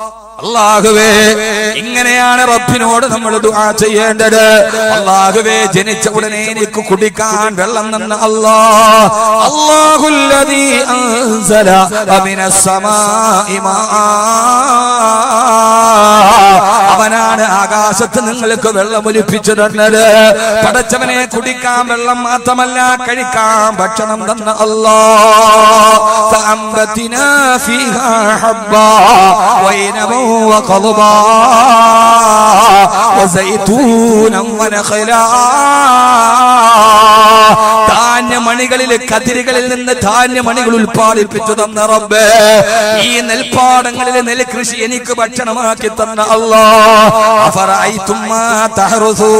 അള്ളാഹുവേ ഇങ്ങനെയാണ് റബ്ബിനോട് നമ്മൾ ദുആ ചെയ്യേണ്ടത്. അള്ളാഹുവേ ജനിച്ച ഉടനെ എനിക്ക് കുടിക്കാൻ വെള്ളം തന്ന അല്ലാ അല്ലാഹുല്ലദീ അൻസല മിനസ് സമാഇ മാആ അവനാണ് ആകാശത്ത് നിങ്ങൾക്ക് വെള്ളം ഒലിപ്പിച്ചു തന്നത് പടച്ചവനെ കുടിക്കാൻ വെള്ളം മാത്രമല്ല കഴിക്കാൻ ഭക്ഷണം തന്ന അല്ലാ فأنبتنا فيها حبا وعنبا وقضبا وزيتونا ونخلا ധാന്യമണികളിൽ കതിരുകളിൽ നിന്ന് ധാന്യമണികൾ ഉൽപ്പാദിപ്പിച്ചു തന്ന റബ്ബേ ഈ നെൽപ്പാടങ്ങളിൽ നെൽകൃഷി എനിക്ക് ഭക്ഷണമാക്കി തന്ന അല്ലാഹ് അഫറഅയ്തും മാ തഹറുസൂൻ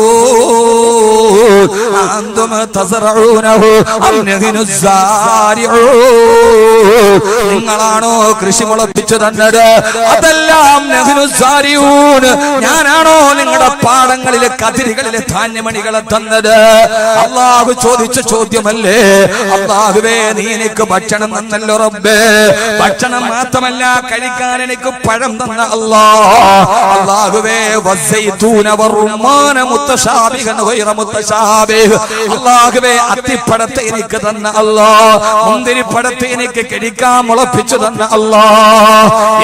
അൻതും തസറഊനഹു അം നഹ്നു സാരിഊൻ നിങ്ങളാണോ കൃഷി മുളപ്പിച്ചു തന്നത്? അതെല്ലാം ഞാനാണോ നിങ്ങളുടെ പാടങ്ങളിലെ കതിരുകളിലെ ധാന്യമണികളെ തന്നത്? അള്ളാഹു ചോദിച്ച ചോദ്യമല്ലേ അള്ളാഹുവേ നീ എനിക്ക് ഭക്ഷണം തന്നല്ലോ റബ്ബേ. ഭക്ഷണം മാത്രമല്ല കഴിക്കാൻ എനിക്ക് പഴം തന്ന അല്ലാ അള്ളാഹുവേ അള്ളാഹുവേ അത്തിപ്പഴത്തെ എനിക്ക് തന്ന അല്ലാ മുന്തിരിപ്പഴത്തെ എനിക്ക് കഴിക്കാൻ മുളപ്പിച്ചു തന്ന അല്ലാ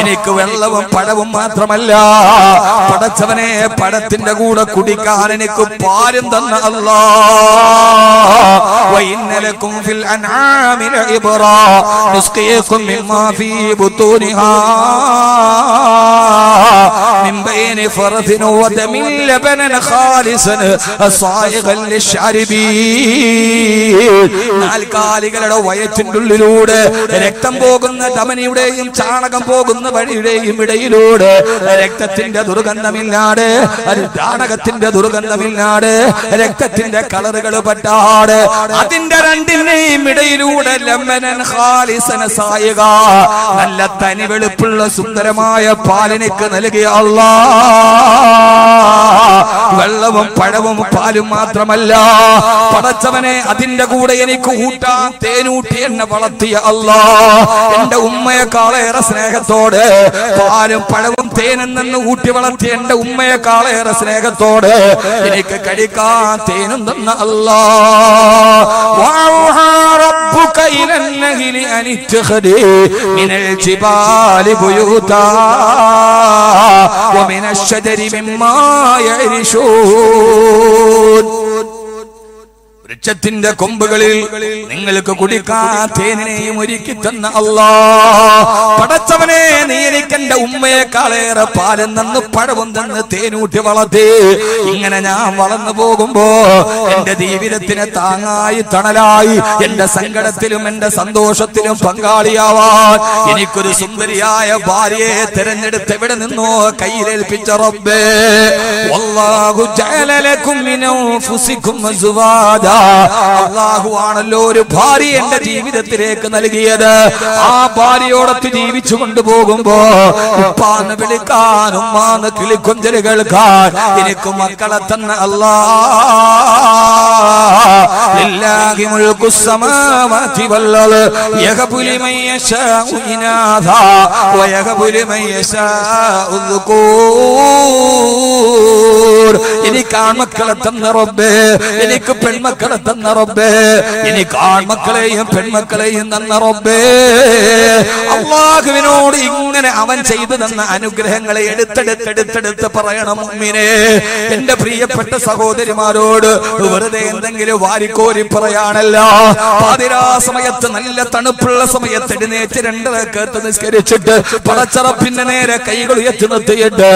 എനിക്ക് വെള്ളവും പഴവും മാത്രമല്ല. പടച്ചവനെ പടത്തിന്റെ കൂടെ കുടിക്കാൻ എനിക്ക് പാലും തന്ന അല്ലാ وإن لكم في الأنعام لعبرا نسقيكم مما في بطونها من بين فرث ودم لبنا خالصا صائغا للشاربين നാൽക്കാലികളുടെ വയറ്റിന്റെ ഉള്ളിലൂടെ രക്തം പോകുന്ന ധമനിയുടെയും ചാണകം പോകുന്ന വഴിയുടെയും ഇടയിലൂടെ രക്തത്തിന്റെ ദുർഗന്ധമില്ലാതെ അത് ചാണകത്തിന്റെ ദുർഗന്ധമില്ലാതെ രക്തത്തിന്റെ കളറുകൾ പറ്റാതെ അതിന്റെ രണ്ടിനെയും ഇടയിലൂടെ ലമ്മനൻ ഖാലിസന സായിക നല്ല തനി വെളുപ്പുള്ള സുന്ദരമായ പാലിനേക്ക് നൽകിയ അള്ളാ. വെള്ളവും പഴവും പാലും മാത്രമല്ല പടച്ചവനെ അതിന്റെ കൂടെ എനിക്ക് ഊട്ടാൻ തേനൂട്ടി എന്നെ വളർത്തിയ അല്ലാ എന്റെ ഉമ്മയെക്കാളേറെ സ്നേഹത്തോട് പാലും പഴവും തേനെന്നു ഊട്ടി വളർത്തിയ എന്റെ ഉമ്മയെക്കാളേറെ സ്നേഹത്തോട് എനിക്ക് കഴിക്കാൻ തേനും തന്ന അല്ലാ ربك إلى النهل أن اتخذي من الجبال بيوتا ومن الشجر مما يعرشون വൃക്ഷത്തിന്റെ കൊമ്പുകളിൽ നിങ്ങൾക്ക് കുടിക്കാൻ തേനിനെയും ഒരുക്കി തന്ന അല്ലാ പടച്ചവനെ നീ എനിക്ക് എന്റെ ഉമ്മയെക്കാളേറെ പാലും തന്ന് പഴവും തന്ന് തേനൂട്ടി വളർത്തി. ഇങ്ങനെ ഞാൻ വളർന്നു പോകുമ്പോ എന്റെ ജീവിതത്തിന് താങ്ങായി തണലായി. എന്റെ സങ്കടത്തിലും എന്റെ സന്തോഷത്തിലും പങ്കാളിയാവാൻ എനിക്കൊരു സുന്ദരിയായ ഭാര്യയെ തിരഞ്ഞെടുത്ത് എവിടെ നിന്നോ കയ്യിലേൽപ്പിച്ച റബ്ബേ. വല്ലാഹു ജഅല ഫുസിക്കും അസ്വാജാ അള്ളാഹു ആണല്ലോ ഒരു ഭാര്യ എന്റെ ജീവിതത്തിലേക്ക് നൽകിയത്. ആ ഭാര്യയോടൊത്ത് ജീവിച്ചു കൊണ്ടുപോകുമ്പോ ഉപ്പാന്ന് വിളിക്കാൻ ഉമ്മാന്ന് കിളിക്കുഞ്ചലി കേൾക്കാൻ എനിക്ക് മക്കളെ തന്നെ അല്ലാ. എനിക്ക് ആൺമക്കളെ തന്ന റബ്ബേ. എനിക്ക് പെൺമക്കളെ തന്ന റബ്ബേ ഇനി ആൺമക്കളെയും പെൺമക്കളെയും തന്ന റബ്ബേ അള്ളാഹുവിനോട് ഇങ്ങനെ അവൻ ചെയ്തു തന്ന അനുഗ്രഹങ്ങളെ എടുത്തെടുത്തെടുത്തെടുത്ത് പറയണം മുമ്മിനെ എന്റെ പ്രിയപ്പെട്ട സഹോദരിമാരോട് വെറുതെ എന്തെങ്കിലും വാരിക്കോരി പറയാണല്ല പാതിരാ സമയത്ത് നല്ല തണുപ്പുള്ള സമയത്ത് എഴുന്നേറ്റ് രണ്ടരക്കത്ത് നിസ്കരിച്ചിട്ട് പടച്ചറപ്പിന്റെ നേരെ കൈകൾ ഉയർത്തി നിർത്തിയിട്ട്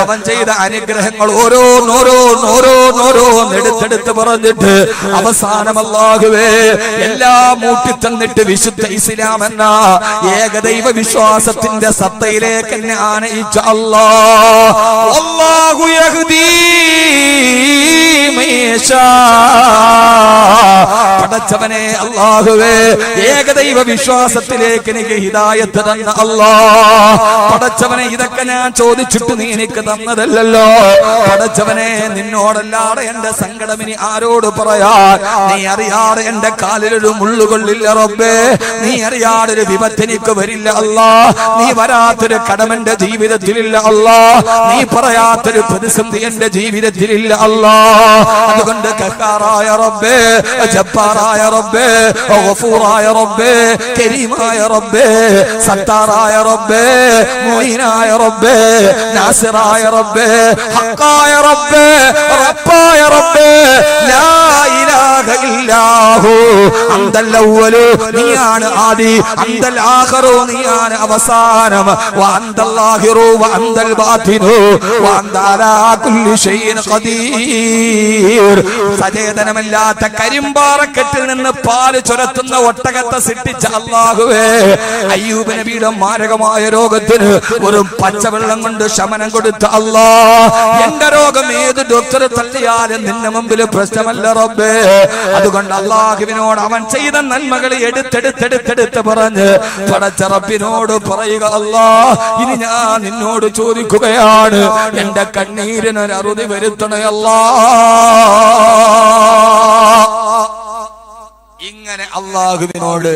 അവൻ ചെയ്ത അനുഗ്രഹങ്ങൾ ഓരോന്നോരോന്നോരോന്നോരോന്ന് എടുത്തെടുത്ത് പറഞ്ഞിട്ട് അവസാനമല്ലാകുവേ എല്ലാം മൂട്ടിത്തന്നിട്ട് വിശുദ്ധ ഇസ്ലാമെന്ന ഏകദൈവ വിശ്വാസത്തിന്റെ സത്തയിലേക്ക് എന്നെ ആനയിച്ച അല്ലാ അല്ലാഹു യഹ്ദീ. പടച്ചവനെ അള്ളാഹുവേ ഏകദൈവ വിശ്വാസത്തിലേക്ക് എനിക്ക് ഹിദായത്ത് തന്ന അല്ലാ. പടച്ചവനെ ഇതൊക്കെ ഞാൻ ചോദിച്ചിട്ട് നീ എനിക്ക് തന്നതല്ലല്ലോ. പടച്ചവനെ നിന്നോടല്ലാതെ എന്റെ സങ്കടം ഇനി ആരോട് പറയാ നീ അറിയാതെ എന്റെ കാലിലൊരു മുള്ളുകൊള്ളില്ല റബ്ബേ. നീ അറിയാതെ ഒരു വിപത്ത്നിക്ക് വരില്ല അല്ലാ. നീ വരാത്തൊരു കടമെന്റെ ജീവിതത്തിലില്ല അല്ലാ. നീ പറയാത്തൊരു പ്രതിസന്ധി എന്റെ ജീവിതത്തിലില്ല അല്ലാ. അതുകൊണ്ട് കക്കാറായ റബ്ബേ ജബ്ബാറായ റബ്ബേ ഗഫൂറായ റബ്ബേ കരീമായ റബ്ബേ സത്താറായ റബ്ബേ മൊയ്നായ റബ്ബേ നാസിറായ റബ്ബേ ഹക്കായ റബ്ബേ റബ്ബായ റബ്ബേ ലാ ഇലാഹ ഇല്ലാഹു അന്തൽ അവ്വലു നീയാണ് ആദി അന്തൽ ആഖിറു നീയാണ് അവസാനം വ അന്തൽ ലാഹിറു വ അന്തൽ ബാതിനു വ അന്ത അലാ കുല്ലി ഷൈഇൻ ഖദീർ. സചേതനമില്ലാത്ത കരിമ്പാറക്കെട്ടിൽ നിന്ന് പാൽ ചുരത്തുന്ന ഒട്ടകത്തെ സിട്ടിച്ച അള്ളാഹുവേ അയ്യൂബ് നബിയുടെ മാരകമായ രോഗത്തിന് ഒരു പച്ചവെള്ളം കൊണ്ട് ശമനം കൊടുത്ത അല്ലാ എന്റെ രോഗം ഏത് ഡോക്ടർ തള്ളിയാലും നിന്റെ മുമ്പിൽ പ്രശ്നമല്ല റബ്ബേ. അതുകൊണ്ട് അള്ളാഹുവിനോട് അവൻ ചെയ്ത നന്മകൾ എടുത്തെടുത്തെടുത്തെടുത്ത് പറഞ്ഞ് പടച്ച റബ്ബിനോട് പറയുക അല്ലാ ഇനി ഞാൻ നിന്നോട് ചോദിക്കുകയാണ്. എന്റെ കണ്ണീരിനൊരു അറുതി വരുത്തണയല്ലാ ഇങ്ങനെ അള്ളാഹുവിനോട്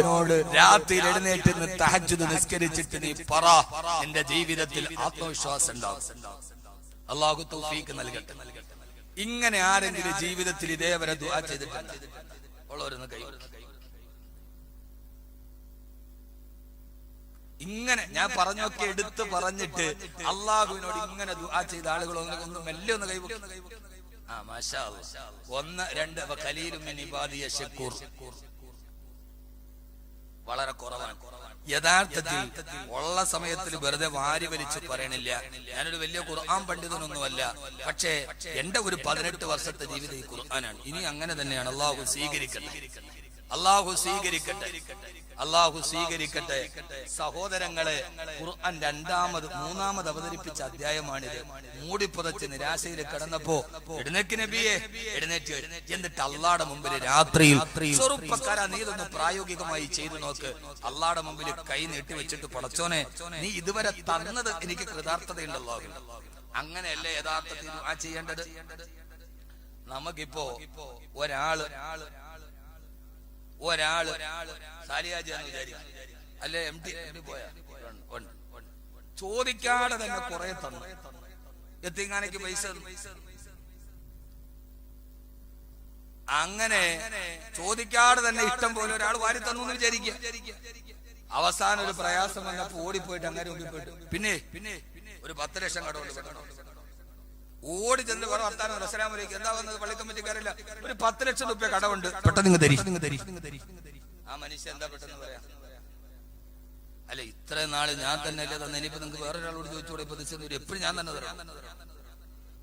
രാത്രിയിൽ എഴുന്നേറ്റ് നിന്ന് തഹജ്ജുദ് നിസ്കരിച്ചിട്ട് നീ പറ എന്റെ ജീവിതത്തിൽ ആത്മവിശ്വാസം അള്ളാഹു തൗഫീക്ക് നൽകട്ടെ. ഇങ്ങനെ ആരെങ്കിലും ജീവിതത്തിൽ ഇതേവരെ ദുആ ചെയ്തിട്ടുണ്ട്? ഉള്ളവരൊന്ന് കൈ ഇങ്ങനെ ഞാൻ പറഞ്ഞൊക്കെ എടുത്ത് പറഞ്ഞിട്ട് അള്ളാഹുവിനോട് ഇങ്ങനെ ദുആ ചെയ്ത ആളുകൾ ഒന്ന് മെല്ലെ ഒന്ന് കൈവക്കും ഒന്ന് രണ്ട് വളരെ കുറവാണ്. യഥാർത്ഥത്തിൽ ഉള്ള സമയത്തിൽ വെറുതെ വാരി വലിച്ച് പറയണില്ല. ഞാനൊരു വലിയ ഖുർആൻ പണ്ഡിതനൊന്നുമല്ല. പക്ഷേ എന്റെ ഒരു പതിനെട്ട് വർഷത്തെ ജീവിതം ഈ ഖുർആനാണ്. ഇനി അങ്ങനെ തന്നെയാണ്. അള്ളാഹു സ്വീകരിക്കട്ടെ. അള്ളാഹു സ്വീകരിക്കട്ടെ. അള്ളാഹു സ്വീകരിക്കട്ടെ. സഹോദരങ്ങളെ ഖുർആൻ രണ്ടാമത് മൂന്നാമത് അവതരിപ്പിച്ച അധ്യായമാണിത്. മൂടിപ്പുതച്ച് നിരാശയിൽ കിടന്നപ്പോ എഴുന്നേക്ക് നബിയെ എഴുന്നേറ്റ് എന്നിട്ട് അള്ളാടെ മുമ്പിൽ രാത്രിയിൽ ചെറുപ്പക്കാരാ നീ പ്രായോഗികമായി ചെയ്തു നോക്ക്. അള്ളാടെ മുമ്പിൽ കൈ നീട്ടി വെച്ചിട്ട് പടച്ചോനെ നീ ഇതുവരെ തന്നത് എനിക്ക് കൃതാർത്ഥതയുണ്ടല്ലോ അങ്ങനെയല്ലേ യഥാർത്ഥത്തിൽ ആ ചെയ്യേണ്ടത്? നമുക്കിപ്പോ ഒരാൾ ഒരാൾ സാലിയാജിയാന്ന് വിചാരിക്കും അല്ലെ എം ടി. ചോദിക്കാതെ തന്നെ കുറെ തന്നു എത്തിങ്ങാനയ്ക്ക് പൈസ. അങ്ങനെ ചോദിക്കാതെ തന്നെ ഇഷ്ടം പോലെ ഒരാൾ വാരി തന്നു എന്ന് വിചാരിക്കുക അവസാനം ഒരു പ്രയാസം വന്നപ്പോ ഓടിപ്പോയിട്ട് അങ്ങനെ മുമ്പിൽ പിന്നെ പിന്നെ ഒരു പത്ത് ലക്ഷം കടമുണ്ട്. ഓടി ചെന്ന് വേറെ വർത്താനം അലൈക്കും. എന്താ വന്നത്? പള്ളിക്കമ്മറ്റിക്കാരില്ല ഒരു പത്ത് ലക്ഷം രൂപ കടമുണ്ട് പെട്ടെന്ന് ആ മനുഷ്യൻ എന്താ പെട്ടെന്ന് പറയാ? അല്ല ഇത്രയും നാൾ ഞാൻ തന്നെ അല്ലേ തന്നെ. ഇനിയിപ്പോ നിങ്ങൾക്ക് വേറൊരാളോട് ചോദിച്ചുകൂടെ ഇപ്പൊ എപ്പോഴും ഞാൻ തന്നെ തരാം.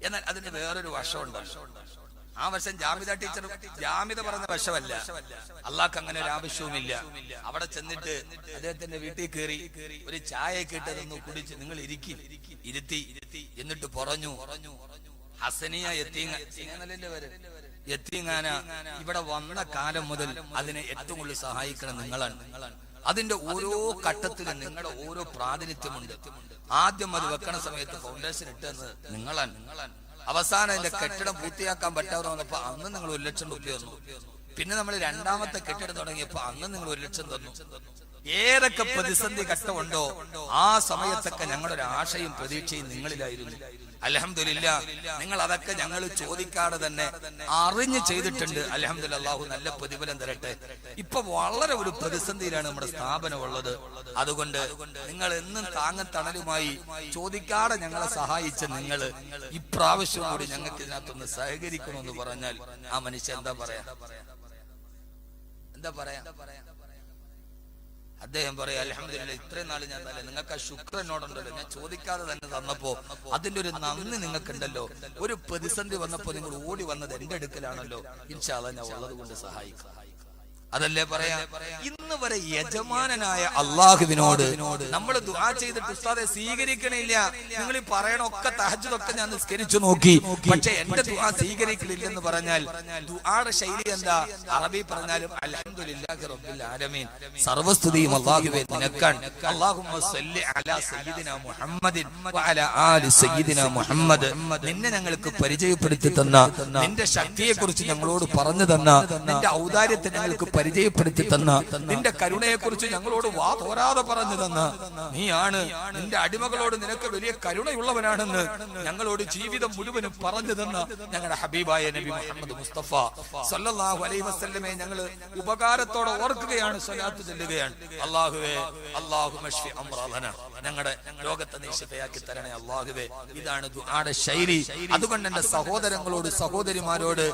എന്നാൽ അതിന്റെ വേറൊരു വശമുണ്ട്. ആ വർഷം ജാമിത ടീച്ചർ ജാമിത പറഞ്ഞ വശമല്ല. അള്ളാഹ്ക്ക് അങ്ങനെ ഒരു ആവശ്യവുമില്ല. അവിടെ ചെന്നിട്ട് അദ്ദേഹത്തിന്റെ വീട്ടിൽ കയറി ഒരു ചായ കിട്ടതൊന്ന് കുടിച്ച് നിങ്ങൾ ഇരിക്കി. ഇരുത്തി. എന്നിട്ട് പറഞ്ഞു ഹസനിയ എത്തിങ്ങാന ഇവിടെ വന്ന കാലം മുതൽ അതിനെ ഏറ്റവും കൂടുതൽ സഹായിക്കണം നിങ്ങളാണ്. അതിന്റെ ഓരോ ഘട്ടത്തിലും നിങ്ങളുടെ ഓരോ പ്രാതിനിധ്യമുണ്ട്. ആദ്യം അത് വെക്കണ സമയത്ത് ഫൗണ്ടേഷൻ ഇട്ടെന്ന് നിങ്ങളാണ് നിങ്ങളാണ്. അവസാനം അതിന്റെ കെട്ടിടം പൂർത്തിയാക്കാൻ പറ്റാതെ വന്നപ്പോ അന്ന് നിങ്ങൾ ഒരു ലക്ഷം രൂപ തന്നു. പിന്നെ നമ്മൾ രണ്ടാമത്തെ കെട്ടിടം തുടങ്ങിയപ്പോ അന്ന് നിങ്ങൾ ഒരു ലക്ഷം തന്നു. ഏതൊക്കെ പ്രതിസന്ധി ഘട്ടമുണ്ടോ ആ സമയത്തൊക്കെ ഞങ്ങളുടെ ഒരു ആശയും പ്രതീക്ഷയും നിങ്ങളിലായിരുന്നു. അലഹമില്ല നിങ്ങൾ അതൊക്കെ ഞങ്ങൾ ചോദിക്കാതെ തന്നെ അറിഞ്ഞു ചെയ്തിട്ടുണ്ട്. അലഹമില്ല അള്ളാഹു നല്ല പ്രതിഫലം തരട്ടെ. ഇപ്പൊ വളരെ ഒരു പ്രതിസന്ധിയിലാണ് നമ്മുടെ സ്ഥാപനം ഉള്ളത്. അതുകൊണ്ട് നിങ്ങൾ എന്നും താങ്ങത്തണലുമായി ചോദിക്കാതെ ഞങ്ങളെ സഹായിച്ച നിങ്ങൾ ഇപ്രാവശ്യം കൂടി ഞങ്ങൾക്ക് ഇതിനകത്തൊന്ന് സഹകരിക്കണമെന്ന് പറഞ്ഞാൽ ആ മനുഷ്യൻ എന്താ പറയാ? എന്താ പറയാ? അദ്ദേഹം പറയാം അലഹമില്ല ഇത്രയും നാൾ ഞാൻ തന്നെ നിങ്ങൾക്ക് ആ എന്നോടുണ്ടല്ലോ. ഞാൻ ചോദിക്കാതെ തന്നെ തന്നപ്പോ അതിന്റെ ഒരു നന്ദി നിങ്ങൾക്കുണ്ടല്ലോ. ഒരു പ്രതിസന്ധി വന്നപ്പോ നിങ്ങൾ ഓടി വന്നത് എന്റെ അടുക്കലാണല്ലോ. ഇൻഷാല്ല ഞാൻ ഉള്ളത് കൊണ്ട് സഹായിക്കാം. അതല്ലേ പറയാ? ഇന്ന് വരെ യജമാനനായ അള്ളാഹുവിനോട് നമ്മൾ ദുആ ചെയ്തിട്ട് ഉസ്താദെ സ്വീകരിക്കണില്ല. നിങ്ങൾ ഈ പറയണൊക്കെ തഹജതൊക്കെ ഞാൻ നിസ്കരിച്ചു നോക്കി. പക്ഷെ എന്റെ ദുആ സ്വീകരിക്കലില്ലെന്ന് പറഞ്ഞാൽ ദുആയുടെ ശൈലി എന്താ? അറബി പറഞ്ഞാലും അൽഹംദുലില്ലാഹി റബ്ബിൽ ആലമീൻ. സർവസ്തുതിയും അല്ലാഹുവേ നിനക്കാണ് അല്ലാഹുമ്മ സല്ലി അലാ സയ്യിദിന മുഹമ്മദിൻ വഅലാ ആലി സയ്യിദിന മുഹമ്മദ്. നിന്നെ ഞങ്ങൾക്ക് പരിചയപ്പെടുത്തി തന്ന നിന്റെ ശക്തിയെ കുറിച്ച് ഞങ്ങളോട് പറഞ്ഞു തന്ന നിന്റെ ഔദാര്യത്തെ ഞങ്ങൾക്ക് പരിചയപ്പെടുത്തി തന്ന നിന്റെ കരുണയെ കുറിച്ച് ഞങ്ങളോട് വാ തോരാതെ പറഞ്ഞു തന്ന നീയാണ് നിന്റെ അടിമകളോട് നിനക്ക് വലിയ കരുണയുള്ളവനാണെന്ന് ഞങ്ങളോട് ജീവിതം മുഴുവനും പറഞ്ഞു തന്ന ഞങ്ങളുടെ ഹബീബായ നബി മുഹമ്മദ് മുസ്തഫ സല്ലല്ലാഹു അലൈഹി വസ്ലമെ ഞങ്ങൾ ഉപകാരത്തോടെ ഓർക്കുകയാണ് സ്വലാത്ത് ചെല്ലുകയാണ്. അള്ളാഹുവേ അള്ളാഹു ഞങ്ങളുടെ ലോകത്തെ നീ ശിഫയാക്കി തരണേ അള്ളാഹുവേ ഇതാണ് ദുആയുടെ ശൈലി. അതുകൊണ്ട് എന്റെ സഹോദരങ്ങളോട് സഹോദരിമാരോട്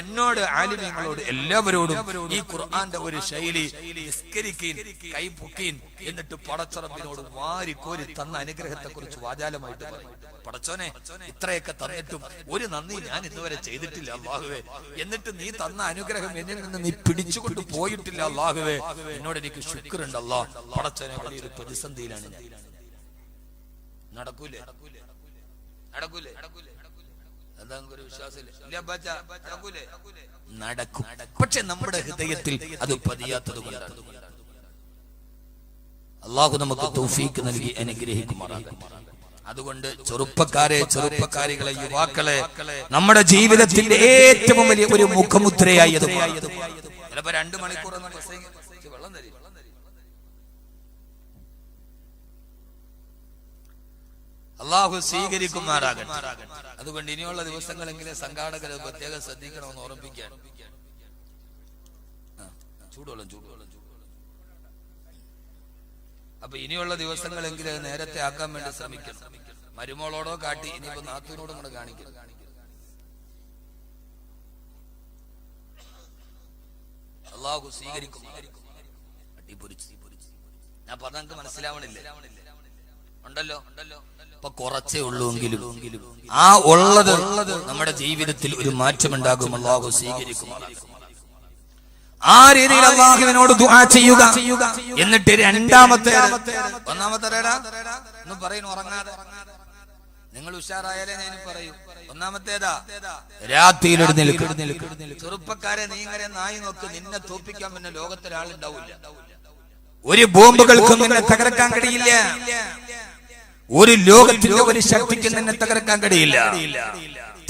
എന്നോട് ആലിമ്യങ്ങളോട് എല്ലാവരോടും ഈ ഖുർആന്റെ ഒരു ശൈലി നിസ്കരിക്കീൻ കൈ പൊക്കീൻ എന്നിട്ട് പടച്ചറമ്പിനോട് വാരിക്കോരി തന്ന അനുഗ്രഹത്തെ കുറിച്ച് വാചാലമായിട്ട് പറയും. പടച്ചോനെ ഇത്രയൊക്കെ തന്നിട്ടും ഒരു നന്ദി ഞാൻ ഇതുവരെ ചെയ്തിട്ടില്ല അള്ളാഹുവേ എന്നിട്ട് നീ തന്ന അനുഗ്രഹം എന്നിൽ നിന്ന് നീ പിടിച്ചുകൊണ്ട് പോയിട്ടില്ല അള്ളാഹുവേ എന്നോട് എനിക്ക് ശുക്രുണ്ട് അള്ളാഹ് പടച്ചോനെ വലിയൊരു പ്രതിസന്ധിയിലാണ് ഞാൻ. നടക്കൂലേ? നടക്കൂലേ? എന്താ ഒരു വിശ്വാസമില്ല നടക്കും. പക്ഷെ നമ്മുടെ ഹൃദയത്തിൽ അത് പതിയാത്തത് കൊണ്ടാണ്. അള്ളാഹു നമുക്ക് തൗഫീക്ക് നൽകി അനുഗ്രഹിക്കുമാറാകും അതുകൊണ്ട് ചെറുപ്പക്കാരെ ചെറുപ്പക്കാരികളെ യുവാക്കളെ നമ്മുടെ ജീവിതത്തിന്റെ ഏറ്റവും വലിയ ഒരു മുഖമുദ്രയായി അത് രണ്ടു മണിക്കൂർ ഒന്നും ബസ്സിൽ ഇച്ചിരി വെള്ളം തരും അള്ളാഹു സ്വീകരിക്കുമാറാകട്ടെ. അതുകൊണ്ട് ഇനിയുള്ള ദിവസങ്ങളെങ്കിലും സംഘാടകർ പ്രത്യേകം ശ്രദ്ധിക്കണമെന്ന് ഓർമ്മിപ്പിക്കാൻ. ചൂടുവെള്ളം ചൂടുവെള്ളം അപ്പൊ ഇനിയുള്ള ദിവസങ്ങളെങ്കിലും നേരത്തെ ആക്കാൻ വേണ്ടി ശ്രമിക്കണം. മരുമോളോടോ കാട്ടി ഇനിയിപ്പോ നാത്തൂനോടും കൂടെ കാണിക്കണം അള്ളാഹു സ്വീകരിക്കും ഞാൻ പറഞ്ഞ മനസ്സിലാവണില്ലേ. ഉണ്ടല്ലോ? ഇപ്പൊ കുറച്ചേ ഉള്ളൂ എങ്കിലും ആ ഉള്ളത് നമ്മുടെ ജീവിതത്തിൽ ഒരു മാറ്റമുണ്ടാകും. അള്ളാഹു സ്വീകരിക്കും. ആ രീതിയിൽ അള്ളാഹുവിനോട് ദുആ ചെയ്യുക. എന്നിട്ട് രണ്ടാമത്തെ ഒന്നാമത്തെ ഒന്ന് പറയുന്നു ഉറങ്ങാതെ. നിങ്ങൾ ഉഷാറായാലേ ഞാൻ പറയൂ. ഒന്നാമത്തേതാ? രാത്രിയിൽ ചെറുപ്പക്കാരെ നീ ഇങ്ങനെ നായി നോക്ക്. നിന്നെ തോപ്പിക്കാൻ പിന്നെ ലോകത്തൊരാളുണ്ടാവില്ല ഒരു ബോംബുകൾക്കും നിന്നെ തകർക്കാൻ കഴിയില്ല. ഒരു ലോകത്തിന്റെ ഒരു ശക്തിക്ക് നിന്നെ തകർക്കാൻ കഴിയില്ല.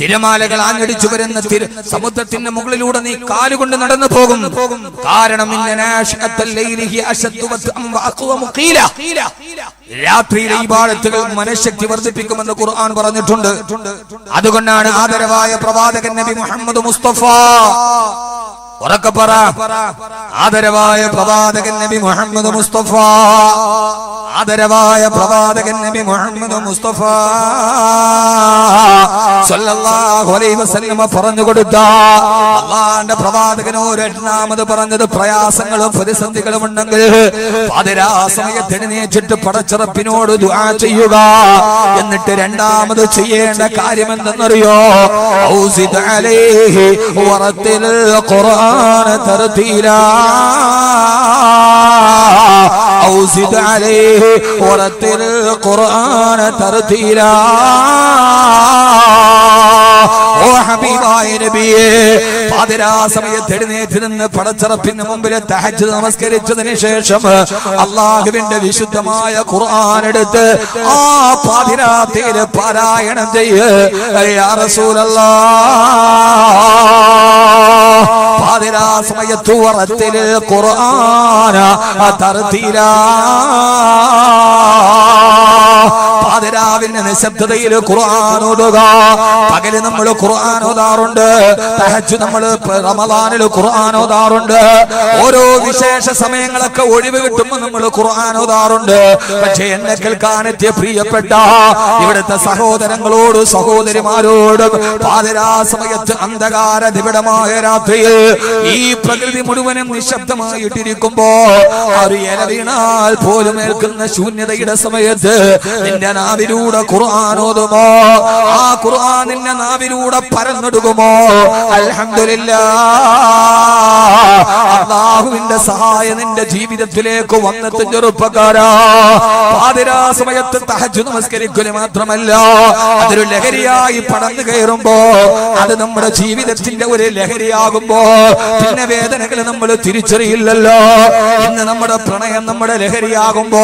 തിരമാലകൾ ആഞ്ഞടിച്ചു വരുന്ന തിരു സമുദ്രത്തിന്റെ മുകളിലൂടെ നീ കാലുകൊണ്ട് നടന്നു പോകും. കാരണം. രാത്രിയിലെ ഈ ബാലത്തുകൾ മനഃശക്തി വർദ്ധിപ്പിക്കുമെന്ന് ഖുർആൻ പറഞ്ഞിട്ടുണ്ട്. അതുകൊണ്ടാണ് ആദരവായ പ്രവാചകൻ നബി മുഹമ്മദ് മുസ്തഫ ഉറക്കെ പറ. ആദരവായ പ്രവാചകൻ നബി മുഹമ്മദ് മുസ്തഫ. ആദരവായ പ്രവാചകൻ നബി മുഹമ്മദ് മുസ്തഫ. സല്ലല്ലാഹു അലൈഹി വസല്ലമ പറഞ്ഞു കൊടുത്ത. അള്ളാന്റെ പ്രവാചകനോട് രണ്ടാമത് പറഞ്ഞത് പ്രയാസങ്ങളും പ്രതിസന്ധികളും ഉണ്ടെങ്കിൽ പാതിരാ സമയത്ത് എഴുന്നേറ്റിട്ട് പടച്ചിറപ്പിനോട് ദുആ ചെയ്യുക. എന്നിട്ട് രണ്ടാമത് ചെയ്യേണ്ട കാര്യം എന്തെന്നറിയോ ഔസിദ് അലൈഹി വറത്തിൽ ഖുർആന തർതീലാ ഔസിദ് അലൈഹി വറത്തിൽ ഖുർആന തർതീലാ ഓ ഹബീബായ നബിയേ പാതിരാ സമയത്ത് എഴുന്നേറ്റ് നിന്ന് പടച്ചിറപ്പിന് മുമ്പിൽ തഹജ് നമസ്കരിച്ചതിന് ശേഷം അള്ളാഹുവിന്റെ വിശുദ്ധമായ ഖുർആൻ എടുത്ത് ആ പാതിരാത്രിയിൽ പാരായണം ചെയ്യ്. യാ റസൂലല്ലാ. പാതിരാ സമയത്ത് ഖുർആന തർത്തീലാ. പാതിരാവിന്റെ നിശബ്ദതയിൽ ഖുർആൻ പകൽ നമ്മൾ ഖുർആൻ ഓതാറുണ്ട്. തഹജ്ജു നമ്മൾ റമദാനിൽ ഖുർആൻ ഓരോ വിശേഷ സമയങ്ങളൊക്കെ ഒഴിവ് കിട്ടുമ്പോൾ നമ്മൾ ഖുർആൻ പക്ഷെ എന്നെ കേൾക്കാനെത്തിയ പ്രിയപ്പെട്ട ഇവിടുത്തെ സഹോദരങ്ങളോട് സഹോദരിമാരോട് പാതിരാ സമയത്ത് അന്ധകാര നിബിഡമായ രാത്രിയിൽ ഈ പ്രകൃതി മുഴുവനും നിശബ്ദമായിട്ടിരിക്കുമ്പോ ഒരു വീണാൽ പോലും ഏൽക്കുന്ന ശൂന്യതയുടെ സമയത്ത് നിന്റെ നാവിലൂടെ നാവിലൂടെ ഖുർആൻ ഓതുമോ? ആ ഖുർആൻ നിന്റെ നാവിലൂടെ പരന്നൊടുകുമോ അൽഹംദുലില്ലാ. അള്ളാഹുവിന്റെ സഹായം നിന്റെ ജീവിതത്തിലേക്ക് വന്നിട്ട് ചെറുപ്പക്കാരാ. പാതിരാ സമയത്ത് തഹജ് നമസ്കരിക്കൽ മാത്രമല്ല അതൊരു ലഹരിയായി പടന്നു കയറുമ്പോ അത് നമ്മുടെ ജീവിതത്തിന്റെ ഒരു ലഹരിയാകുമ്പോ പിന്നെ വേദനകൾ നമ്മൾ തിരിച്ചറിയില്ലല്ലോ. ഇന്ന് നമ്മുടെ പ്രണയം നമ്മുടെ ലഹരിയാകുമ്പോ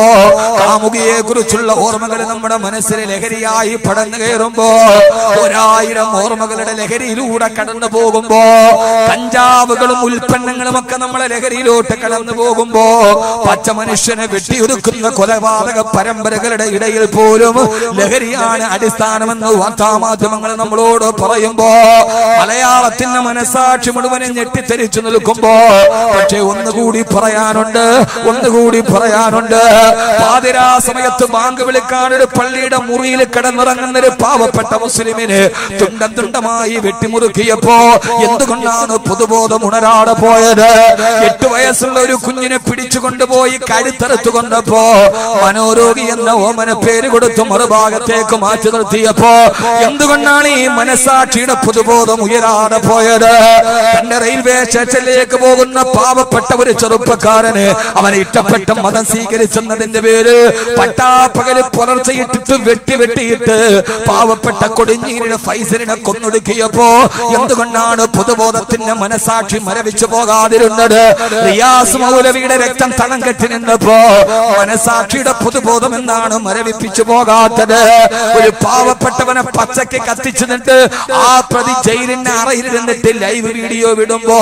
കാമുകിയെ കുറിച്ചുള്ള ഓർമ്മകൾ നമ്മുടെ മനസ്സിൽ ലഹരിയായി പടന്നു കയറുമ്പോ ഒരായിരം ഓർമ്മകളുടെ ലഹരിയിലൂടെ കടന്നു പോകുമ്പോ കഞ്ചാവുകളും ഉൽപ്പന്നങ്ങളും ഒക്കെ നമ്മളെ ലഹരിയിലോട്ട് കടന്നു പോകുമ്പോ പച്ച മനുഷ്യനെ വെട്ടിയൊരുക്കുന്ന കൊലപാതക പരമ്പരകളുടെ ഇടയിൽ പോലും ലഹരിയാണ് അടിസ്ഥാനമെന്ന് വാർത്താമാധ്യമങ്ങൾ നമ്മളോട് പറയുമ്പോ മലയാളത്തിന്റെ മനസാക്ഷി മുഴുവനെ ഞെട്ടിത്തെരിച്ചു നിൽക്കുമ്പോ പക്ഷെ ഒന്നുകൂടി പറയാനുണ്ട് ഒന്നുകൂടി പറയാനുണ്ട്. പാതിരാ സമയത്ത് ബാങ്ക് വിളിക്കാൻ ഒരു പള്ളിയുടെ മുറിയിൽ കിടന്നിറങ്ങുന്ന ഒരു പാവപ്പെട്ട മുസ്ലിമിന് തുണ്ടം തുണ്ടമായി വെട്ടിമുറുക്കിയപ്പോ എന്തുകൊണ്ടാണ് പൊതുബോധം ഉണരാടെ പോയത്? എട്ട് വയസ്സുള്ള ഒരു കുഞ്ഞിനെ പിടിച്ചു കൊണ്ടുപോയി കൊണ്ടപ്പോ മനോരോഗി എന്ന ഓമന പേര് കൊടുത്തു മറുഭാഗത്തേക്ക് മാറ്റി നിർത്തിയപ്പോ എന്തുകൊണ്ടാണ് ഈ മനസാക്ഷിയുടെ പൊതുബോധം ഉയരാതെ പോയത്? തന്റെ റെയിൽവേ സ്റ്റേഷനിലേക്ക് പോകുന്ന പാവപ്പെട്ട ഒരു ചെറുപ്പക്കാരന് അവൻ ഇഷ്ടപ്പെട്ട മതം സ്വീകരിച്ചെന്നതിന്റെ പേര് പട്ടാപ്പകൽ പുലർച്ചയിട്ടിട്ട് വെട്ടി വെട്ടിയിട്ട് പാവപ്പെട്ട കൊടിഞ്ഞീരിനെ ഫൈസലിനെ കൊന്നൊടുക്കിയപ്പോ എന്തുകൊണ്ടാണ് പൊതുബോധത്തിന്റെ മനസാക്ഷി മരവിച്ചു പോകാതിരുന്നത്? റിയാസ് മൗലവിയുടെ രക്തം തളം കെട്ടി നിന്നപ്പോ മനസാക്ഷിയുടെ പൊതുബോധം എന്താണ് മരവിപ്പിച്ചു പോകാത്തത്? ഒരു പാവപ്പെട്ടവനെ പച്ചയ്ക്ക് കത്തിച്ചു നിന്നിട്ട് ആ പ്രതി ജയിലിന്റെ അറയിരുന്നിട്ട് ലൈവ് വീഡിയോ വിടുമ്പോ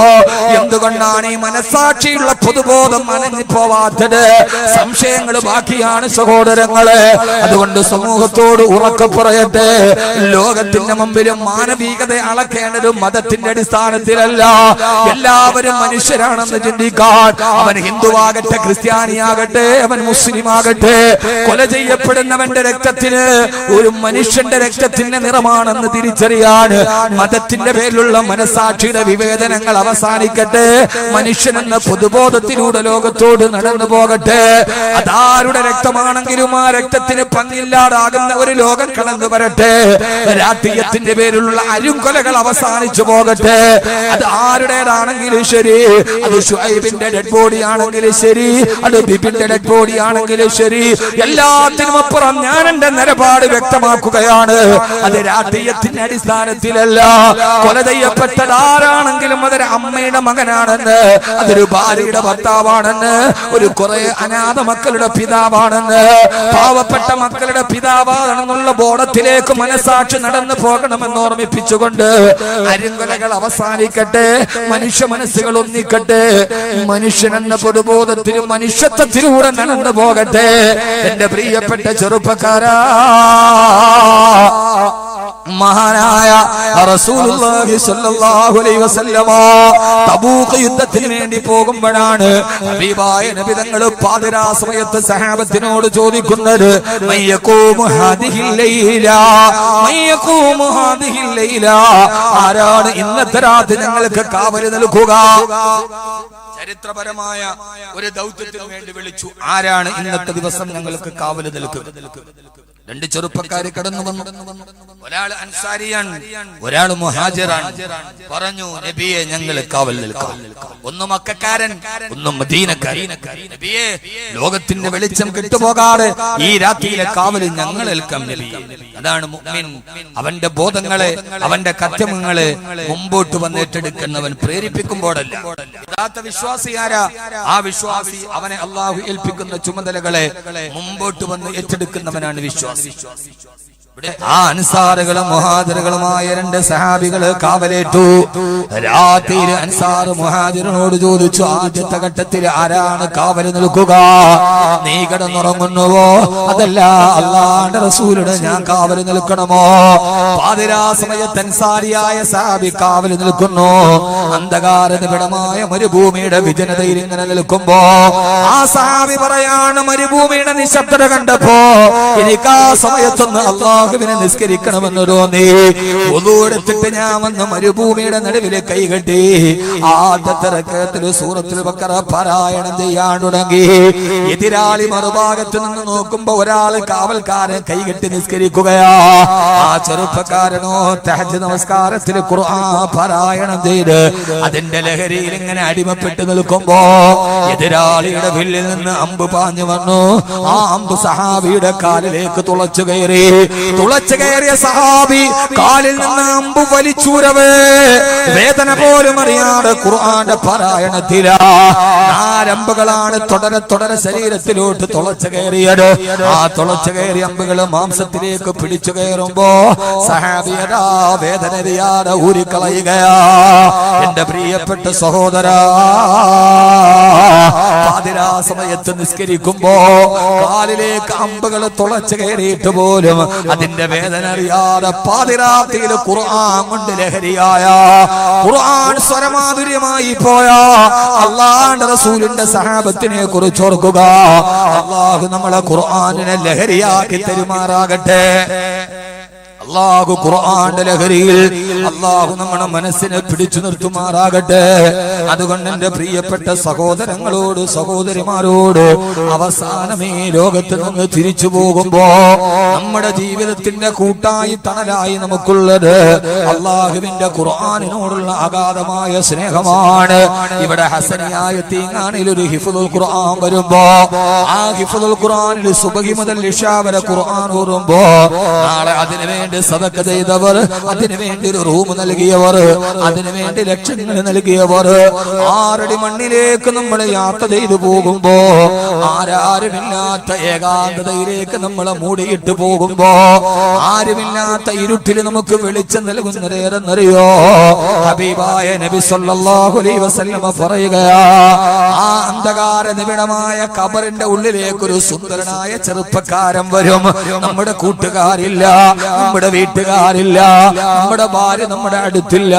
എന്തുകൊണ്ടാണ് ഈ മനസാക്ഷിയുള്ള പൊതുബോധം അനങ്ങി പോവാത്തത് സംശയങ്ങൾ ബാക്കിയാണ് സഹോദരങ്ങൾ. അതുകൊണ്ട് സമൂഹത്തോട് ഉറക്കെ പറയട്ടെ. ലോകത്തിന്റെ മുമ്പിലും മാനവികത അളക്കേണ്ടത് മതത്തിന്റെ അടിസ്ഥാനത്തിലല്ല. എല്ലാവരും മനുഷ്യരാണെന്ന് ചിന്തിക്കാൻ അവൻ ഹിന്ദുവാകട്ടെ ക്രിസ്ത്യാനിയാകട്ടെ അവൻ മുസ്ലിം ആകട്ടെ കൊല ചെയ്യപ്പെടുന്നവന്റെ രക്തത്തിന് ഒരു മനുഷ്യന്റെ രക്തത്തിന്റെ നിറമാണെന്ന് തിരിച്ചറിയാൻ മതത്തിന്റെ പേരിലുള്ള മനസാക്ഷിയുടെ വിവേചനങ്ങൾ അവസാനിക്കട്ടെ. മനുഷ്യൻ എന്ന പൊതുബോധത്തിലൂടെ ലോകത്തോട് നടന്നു പോകട്ടെ അതാരുടെ രക്തമാണെങ്കിലും ആ രക്തത്തിന് പങ്കില്ലാതാകുന്ന ഒരു ലോകം കടന്നു വരട്ടെ. രാഷ്ട്രീയത്തിന്റെ പേരിലുള്ള അരുംകൊലകൾ അവസാനിച്ചു പോകട്ടെ. അത് ആരുടേതാണെങ്കിലും ശരി. അത് ഷുഹൈബിന്റെ ഡെഡ് ബോഡി ആണെങ്കിലും ശരി. അത് ബിബിന്റെ ഡെഡ് ബോഡി ആണെങ്കിലും ശരി. എല്ലാത്തിനും അപ്പുറം ഞാൻ എന്റെ നിലപാട് വ്യക്തമാക്കുകയാണ്. അത് രാഷ്ട്രീയത്തിന്റെ അടിസ്ഥാനത്തിലല്ല. കൊല ചെയ്യപ്പെട്ടത് ആരാണെങ്കിലും അതൊരു അമ്മയുടെ മകനാണെന്ന് അതൊരു ഭാര്യയുടെ ഭർത്താവാണെന്ന് ഒരു കുറെ അനാഥ മക്കളുടെ പിതാവാണെന്ന് പാവപ്പെട്ട മക്കളുടെ പിതാവാണെന്നുള്ള ബോധത്തിലേക്ക് മനസാക്ഷി നടന്നു പോകണമെന്ന് ഓർമ്മിപ്പിച്ചുകൊണ്ട് അരുങ്കൊലകൾ അവസാനിക്കട്ടെ മനുഷ്യ മനസ്സുകൾ ഒന്നിക്കട്ടെ മനുഷ്യനെന്ന പൊതുബോധത്തിലും മനുഷ്യത്വത്തിലൂടെ നടന്നു പോകട്ടെ. എന്റെ പ്രിയപ്പെട്ട ചെറുപ്പക്കാരാ മഹാനായ തബൂക്ക് യുദ്ധത്തിന് വേണ്ടി പോകുമ്പോഴാണ് ഹബീബായ നബി പാതിരാ സമയത്ത് സഹാബത്തിനോട് ചോദിക്കുന്നത് ആരാണ് ഇന്നത്തെ രാത്രി ഞങ്ങൾക്ക് കാവൽ നൽകുക? ചരിത്രപരമായ ഒരു ദൗത്യത്തിന് വേണ്ടി വിളിച്ചു ആരാണ് ഇന്നത്തെ ദിവസം ഞങ്ങൾക്ക് കാവൽ നൽകുക? രണ്ട് ചെറുപ്പക്കാര് കടന്നു വന്നു ഒരാൾ അൻസാരിയാണ് ഒരാൾ മുഹാജിറാണ്. പറഞ്ഞു നബിയെ ഞങ്ങൾ കാവൽ. നിൽക്കാം ഒന്ന് മക്കാരൻ ഒന്ന് മദീനക്കാരൻ. നബിയെ ലോകത്തിന്റെ വെളിച്ചം കിട്ടുപോകാതെ ഈ രാത്രിയിലെ കാവൽ ഞങ്ങൾ ഏൽക്കാം നബി. അതാണ് മുഅ്മിൻ. അവന്റെ ബോധങ്ങളെ അവന്റെ കർത്തവ്യങ്ങളെ മുമ്പോട്ട് വന്ന് ഏറ്റെടുക്കുന്നവൻ പ്രേരിപ്പിക്കുമ്പോഴല്ല. യഥാർത്ഥ വിശ്വാസി ആരാ? ആ വിശ്വാസി അവനെ അള്ളാഹു ഏൽപ്പിക്കുന്ന ചുമതലകളെ മുമ്പോട്ട് വന്ന് ഏറ്റെടുക്കുന്നവനാണ് വിശ്വാസി. ഇവിടെ ആ അൻസാറുകളും മുഹാദിറുകളുമായ രണ്ട് സഹാബികൾ കാവലേറ്റു. രാത്രിയിൽ അൻസാർ മുഹാദിറിനോട് ചോദിച്ചു ആദ്യത്തെ ഘട്ടത്തിൽ ആരാണ് കാവൽ നിൽക്കുക? നീ കിടന്നുറങ്ങുന്നുവോ? അതല്ല അള്ളാന്റെ റസൂലിന് ഞാൻ കാവൽ നിൽക്കണമോ? പാതിരാ സമയത്ത് അൻസാരിയായ സഹാബി കാവൽ നിൽക്കുന്നു. അന്ധകാര നിബിഡമായ മരുഭൂമിയുടെ വിജനതയിൽ ഇങ്ങനെ നിൽക്കുമ്പോ ആ സഹാബി പറയാണ് മരുഭൂമിയുടെ നിശബ്ദത കണ്ടപ്പോ എനിക്ക് ആ സമയത്തൊന്ന് അള്ളാഹു അള്ളാഹുവിനെ നിസ്കരിക്കണമെന്ന് തോന്നി. ഒതു എടുത്തിട്ട് ഞാൻ വന്ന് മരുഭൂമിയുടെ നടുവിലെ കൈകെട്ടി ആദ്യത്തെ റക്കത്തിൽ സൂറത്തിൽ ബക്കറ പാരായണം ചെയ്യാൻ തുടങ്ങി. എതിരാളി മറുഭാഗത്ത് നിന്ന് നോക്കുമ്പോ ഒരാൾ കാവൽക്കാരൻ കൈകെട്ടി നിസ്കരിക്കുകയാ. ആ ചെറുപ്പക്കാരനോ തഹജ് നമസ്കാരത്തിൽ ഖുർആൻ പാരായണം ചെയ്ത് അതിന്റെ ലഹരിയിൽ ഇങ്ങനെ അടിമപ്പെട്ട് നിൽക്കുമ്പോ എതിരാളിയുടെ വില്ലിൽ നിന്ന് അമ്പ് പാഞ്ഞു വന്നു. ആ അമ്പ് സഹാബിയുടെ കാലിലേക്ക് തുളച്ചു കയറി. തുളച്ചു കയറിയ സഹാബി കാലിൽ നിന്ന് അമ്പു വലിച്ചൂരവേ. വേദന പോലും അറിയാതെ ഖുർആന്റെ പാരായണത്തില. ആരമ്പുകളാണ് തുടരെ തുടരെ ശരീരത്തിലോട്ട് തുളച്ചു കയറിയത്. ആ തുളച്ചു കയറിയ അമ്പുകൾ മാംസത്തിലേക്ക് പിടിച്ചു കയറുമ്പോ സഹാബിയതാ വേദന അറിയാതെ ഊരിക്കളയുകയാ. എന്റെ പ്രിയപ്പെട്ട സഹോദര പാതിരാ സമയത്ത് നിസ്കരിക്കുമ്പോ കാലിലേക്ക് അമ്പുകൾ തുളച്ചു കയറിയിട്ട് പോലും അതിന്റെ വേദന അറിയാതെ പാതിരാത്രിയിൽ ഖുർആൻ കൊണ്ട് ലഹരിയായ ഖുർആൻ സ്വരമാധുര്യമായി പോയ അള്ളാന്റെ റസൂലിന്റെ സഹാബത്തിനെ കുറിച്ച് ഓർക്കുക. അള്ളാഹു നമ്മളെ ഖുർആനിനെ ലഹരിയാക്കി തെരുമാറാകട്ടെ. അള്ളാഹു ഖുർആന്റെ ലഹരിയിൽ അള്ളാഹു നമ്മുടെ മനസ്സിനെ പിടിച്ചു നിർത്തുമാറാകട്ടെ. അതുകൊണ്ട് എന്റെ പ്രിയപ്പെട്ട സഹോദരങ്ങളോട് സഹോദരിമാരോട് അവസാനമേ ലോകത്ത് നിന്ന് തിരിച്ചു പോകുമ്പോ നമ്മുടെ ജീവിതത്തിന്റെ കൂട്ടായി തണലായി നമുക്കുള്ളത് അള്ളാഹുവിന്റെ ഖുർആാനിനോടുള്ള അഗാധമായ സ്നേഹമാണ്. ഇവിടെ ഹസനിയായ തീങ്ങാണിൽ ഒരു ഹിഫുദുൽ ഖുർആൻ വരുമ്പോ ആ ഹിഫുദുൽ ഖുർആാനിൽ സുബഹി മുതൽ ഇഷാ വരെ ഖുർആൻ ഓറുമ്പോ നാളെ അതിനു വേണ്ടി സദക്ക ചെയ്തവർ അതിനു വേണ്ടി ഒരു റൂം നൽകിയവർ അതിനു വേണ്ടി ലക്ഷങ്ങൾ നൽകിയവർ. ആറടി മണ്ണിലേക്ക് നമ്മൾ യാത്ര ചെയ്തു പോകുമ്പോ ആരാരുമില്ലാത്ത ഏകാന്തതയിലേക്ക് നമ്മളെ മൂടിയിട്ട് പോകുമ്പോ ആരുമില്ലാത്ത ഇരുട്ടിൽ നമുക്ക് വെളിച്ചം നൽകുന്നതേറെന്നറിയോ ഹബീബായ നബി സല്ലല്ലാഹു അലൈഹി വസല്ലമ പറയുകയാ ആ അന്ധകാര നിബിഡമായ കബറിന്റെ ഉള്ളിലേക്ക് ഒരു സുന്ദരനായ ചെറുപ്പക്കാരൻ വരും. നമ്മുടെ കൂട്ടുകാരില്ല നമ്മുടെ വീട്ടുകാരില്ല നമ്മുടെ ഭാര്യ നമ്മുടെ അടുത്തില്ല.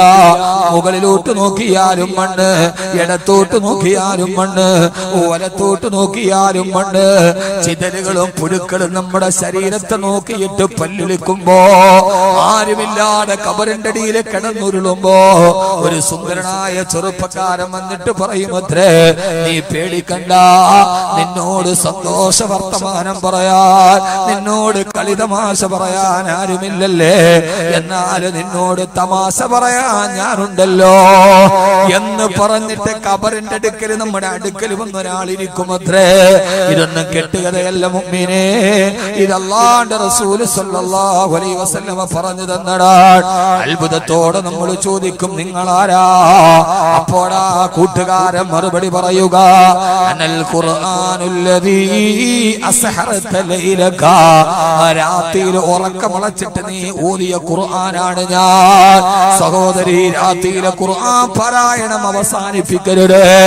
മുകളിലോട്ട് നോക്കിയാലും മണ്ണ് ഇടത്തോട്ട് നോക്കിയാലും മണ്ണ് ഓലത്തോട്ട് നോക്കിയാലും മണ്ണ്. ചിതലുകളും പുഴുക്കളും നമ്മുടെ ശരീരത്തെ നോക്കിയിട്ട് പല്ലുളിക്കുമ്പോ ആരുമില്ലാതെ കബറിന്റെ അടിയിൽ കിടന്നുരുളുമ്പോ ഒരു സുന്ദരനായ ചെറുപ്പക്കാരൻ വന്നിട്ട് പറയുമത്രേ നീ പേടിക്കണ്ട. നിന്നോട് സന്തോഷ വർത്തമാനം പറയാൻ നിന്നോട് കളിതമാശ പറയാൻ ആരുമില്ലല്ലേ എന്നാൽ നിന്നോട് തമാശ പറയാൻ ഞാനുണ്ടല്ലോ. എന്ന് പറഞ്ഞിട്ട് കബറിന്റെ അടുക്കൽ നമ്മുടെ അടുക്കൽ വന്നൊരാളിരിക്കുമത്രേ ഇതൊന്നും കെട്ടുകഥയല്ല മുമ്മിനെ. ഇതല്ലാണ്ട് റസൂൽ അലൈഹി വസല്ലമ പറഞ്ഞു തന്നടാ അത്ഭുതത്തോടെ നമ്മൾ ചോദിക്കും നിങ്ങൾ ആരാ അപ്പോഴാ കൂട്ടുകാരൻ മറുപടി പറയുക അനൽ ലൈലക. രാത്രിയിൽ ഉറക്കമളച്ചിട്ട് നീ ഓതിയ ഖുർആനാണ് ഞാൻ. സഹോദരി രാത്രിയിലെ ഖുർആൻ പാരായണം അവസാനിപ്പിക്കരുത്.